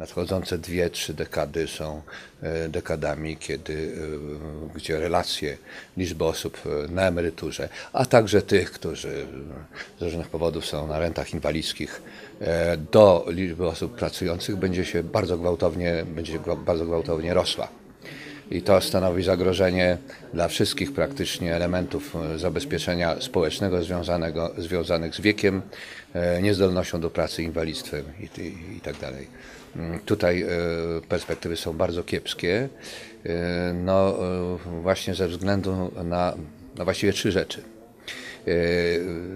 nadchodzące dwie, trzy dekady są e, dekadami, kiedy, e, gdzie relacje liczby osób e, na emeryturze, a także tych, którzy z różnych powodów są na rentach inwalidzkich, do liczby osób pracujących będzie się bardzo gwałtownie, będzie bardzo gwałtownie rosła. I to stanowi zagrożenie dla wszystkich praktycznie elementów e, zabezpieczenia społecznego związanego, związanych z wiekiem, e, niezdolnością do pracy, inwalidztwem i, i, i tak. Mm, Tutaj e, perspektywy są bardzo kiepskie, no właśnie ze względu na, na właściwie trzy rzeczy.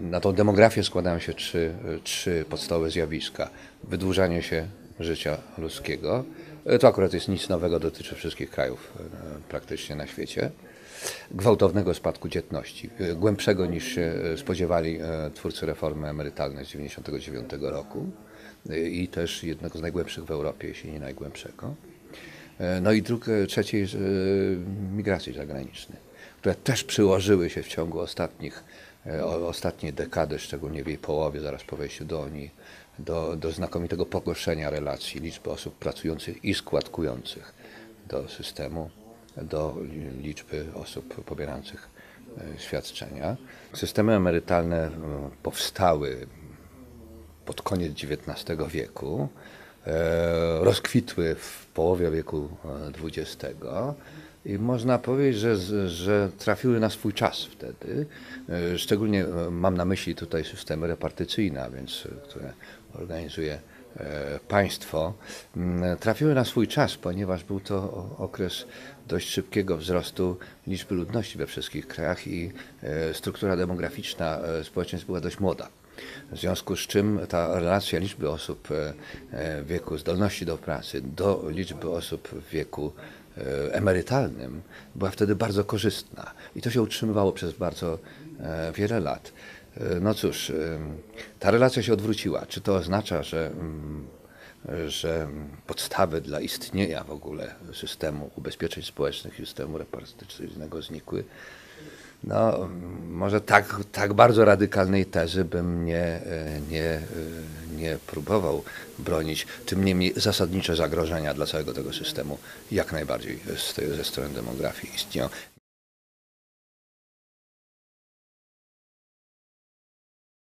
Na tą demografię składają się trzy, trzy podstawowe zjawiska. Wydłużanie się życia ludzkiego. E, To akurat jest nic nowego, dotyczy wszystkich krajów e, praktycznie na świecie. Gwałtownego spadku dzietności, e, głębszego niż się spodziewali twórcy reformy emerytalnej z 1999 roku i też jednego z najgłębszych w Europie, jeśli nie najgłębszego. No i drugie, trzecie jest migracje zagraniczne, które też przyłożyły się w ciągu ostatnich, ostatniej dekady, szczególnie w jej połowie, zaraz po wejściu do Unii, do, do znakomitego pogorszenia relacji liczby osób pracujących i składkujących do systemu, do li- liczby osób pobierających e, świadczenia. Systemy emerytalne e, powstały pod koniec XIX wieku, e, rozkwitły w połowie wieku e, XX i można powiedzieć, że, że trafiły na swój czas wtedy. E, Szczególnie e, mam na myśli tutaj systemy repartycyjne, a więc e, które organizuje państwo, m, trafiły na swój czas, ponieważ był to okres dość szybkiego wzrostu liczby ludności we wszystkich krajach i struktura demograficzna społeczeństw była dość młoda. W związku z czym ta relacja liczby osób w wieku zdolności do pracy do liczby osób w wieku emerytalnym była wtedy bardzo korzystna i to się utrzymywało przez bardzo e, wiele lat. E, No cóż, e, ta relacja się odwróciła. Czy to oznacza, że, mm, że podstawy dla istnienia w ogóle systemu ubezpieczeń społecznych i systemu repartycyjnego znikły? No, może tak, tak bardzo radykalnej tezy bym nie, e, nie, e, nie próbował bronić. Tym niemniej zasadnicze zagrożenia dla całego tego systemu jak najbardziej ze strony demografii istnieją.